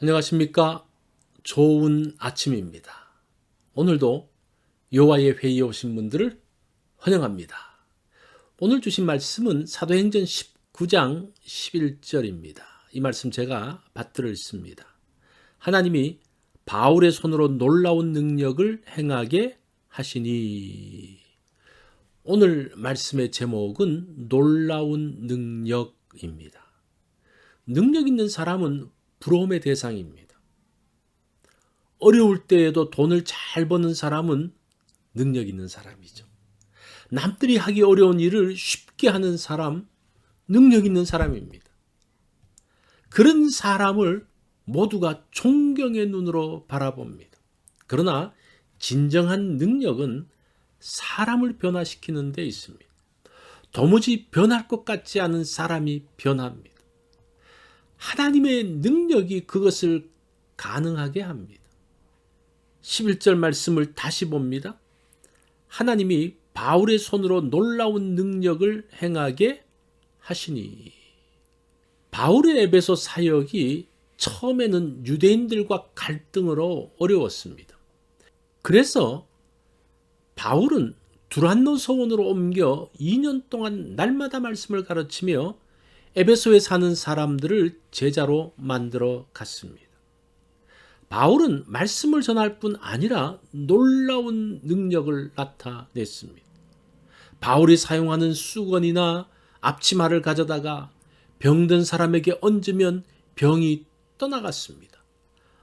안녕하십니까? 좋은 아침입니다. 오늘도 여호와의 회의에 오신 분들을 환영합니다. 오늘 주신 말씀은 사도행전 19장 11절입니다. 이 말씀 제가 받들어 있습니다. 하나님이 바울의 손으로 놀라운 능력을 행하게 하시니 오늘 말씀의 제목은 놀라운 능력입니다. 능력 있는 사람은 부러움의 대상입니다. 어려울 때에도 돈을 잘 버는 사람은 능력 있는 사람이죠. 남들이 하기 어려운 일을 쉽게 하는 사람, 능력 있는 사람입니다. 그런 사람을 모두가 존경의 눈으로 바라봅니다. 그러나 진정한 능력은 사람을 변화시키는 데 있습니다. 도무지 변할 것 같지 않은 사람이 변합니다. 하나님의 능력이 그것을 가능하게 합니다. 11절 말씀을 다시 봅니다. 하나님이 바울의 손으로 놀라운 능력을 행하게 하시니. 바울의 에베소 사역이 처음에는 유대인들과 갈등으로 어려웠습니다. 그래서 바울은 두란노 서원으로 옮겨 2년 동안 날마다 말씀을 가르치며 에베소에 사는 사람들을 제자로 만들어 갔습니다. 바울은 말씀을 전할 뿐 아니라 놀라운 능력을 나타냈습니다. 바울이 사용하는 수건이나 앞치마를 가져다가 병든 사람에게 얹으면 병이 떠나갔습니다.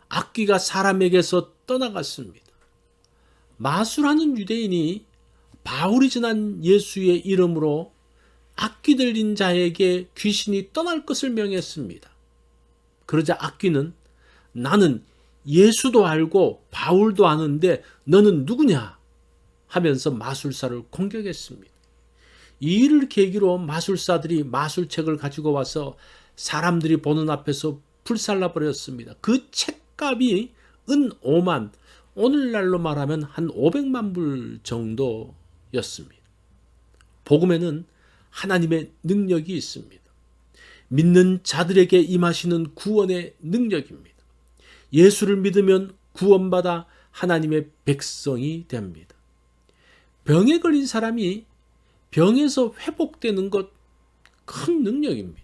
악귀가 사람에게서 떠나갔습니다. 마술하는 유대인이 바울이 전한 예수의 이름으로 악귀 들린 자에게 귀신이 떠날 것을 명했습니다. 그러자 악귀는 나는 예수도 알고 바울도 아는데 너는 누구냐? 하면서 마술사를 공격했습니다. 이 일을 계기로 마술사들이 마술책을 가지고 와서 사람들이 보는 앞에서 불살라 버렸습니다. 그 책값이 은 5만, 오늘날로 말하면 한 500만 불 정도였습니다. 복음에는 하나님의 능력이 있습니다. 믿는 자들에게 임하시는 구원의 능력입니다. 예수를 믿으면 구원받아 하나님의 백성이 됩니다. 병에 걸린 사람이 병에서 회복되는 것 큰 능력입니다.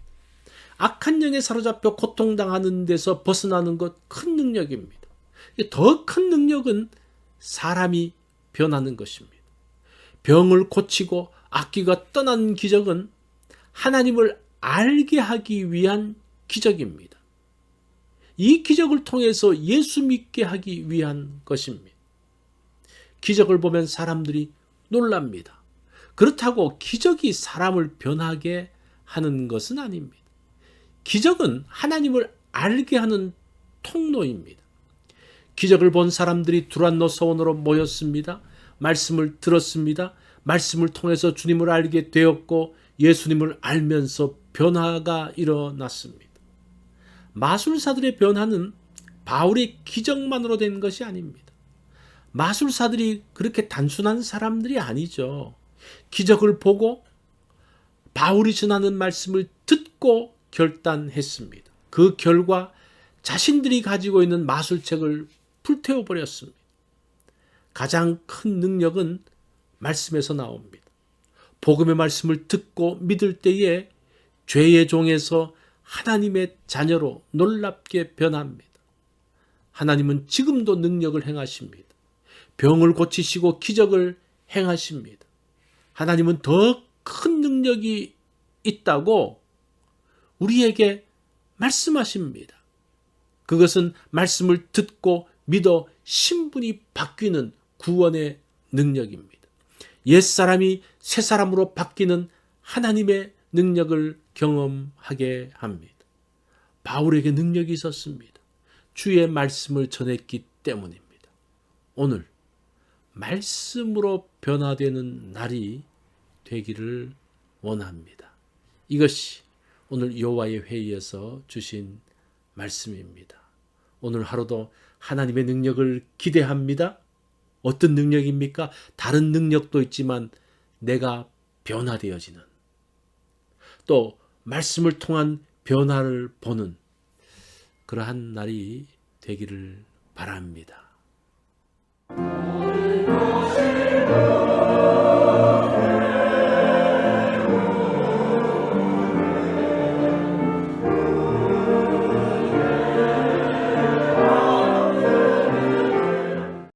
악한 영에 사로잡혀 고통당하는 데서 벗어나는 것 큰 능력입니다. 더 큰 능력은 사람이 변하는 것입니다. 병을 고치고 악기가 떠난 기적은 하나님을 알게 하기 위한 기적입니다. 이 기적을 통해서 예수 믿게 하기 위한 것입니다. 기적을 보면 사람들이 놀랍니다. 그렇다고 기적이 사람을 변하게 하는 것은 아닙니다. 기적은 하나님을 알게 하는 통로입니다. 기적을 본 사람들이 두란노 서원으로 모였습니다. 말씀을 들었습니다. 말씀을 통해서 주님을 알게 되었고 예수님을 알면서 변화가 일어났습니다. 마술사들의 변화는 바울의 기적만으로 된 것이 아닙니다. 마술사들이 그렇게 단순한 사람들이 아니죠. 기적을 보고 바울이 전하는 말씀을 듣고 결단했습니다. 그 결과 자신들이 가지고 있는 마술책을 불태워 버렸습니다. 가장 큰 능력은 말씀에서 나옵니다. 복음의 말씀을 듣고 믿을 때에 죄의 종에서 하나님의 자녀로 놀랍게 변합니다. 하나님은 지금도 능력을 행하십니다. 병을 고치시고 기적을 행하십니다. 하나님은 더 큰 능력이 있다고 우리에게 말씀하십니다. 그것은 말씀을 듣고 믿어 신분이 바뀌는 구원의 능력입니다. 옛사람이 새사람으로 바뀌는 하나님의 능력을 경험하게 합니다. 바울에게 능력이 있었습니다. 주의 말씀을 전했기 때문입니다. 오늘 말씀으로 변화되는 날이 되기를 원합니다. 이것이 오늘 여호와의 회의에서 주신 말씀입니다. 오늘 하루도 하나님의 능력을 기대합니다. 어떤 능력입니까? 다른 능력도 있지만 내가 변화되어지는 또 말씀을 통한 변화를 보는 그러한 날이 되기를 바랍니다.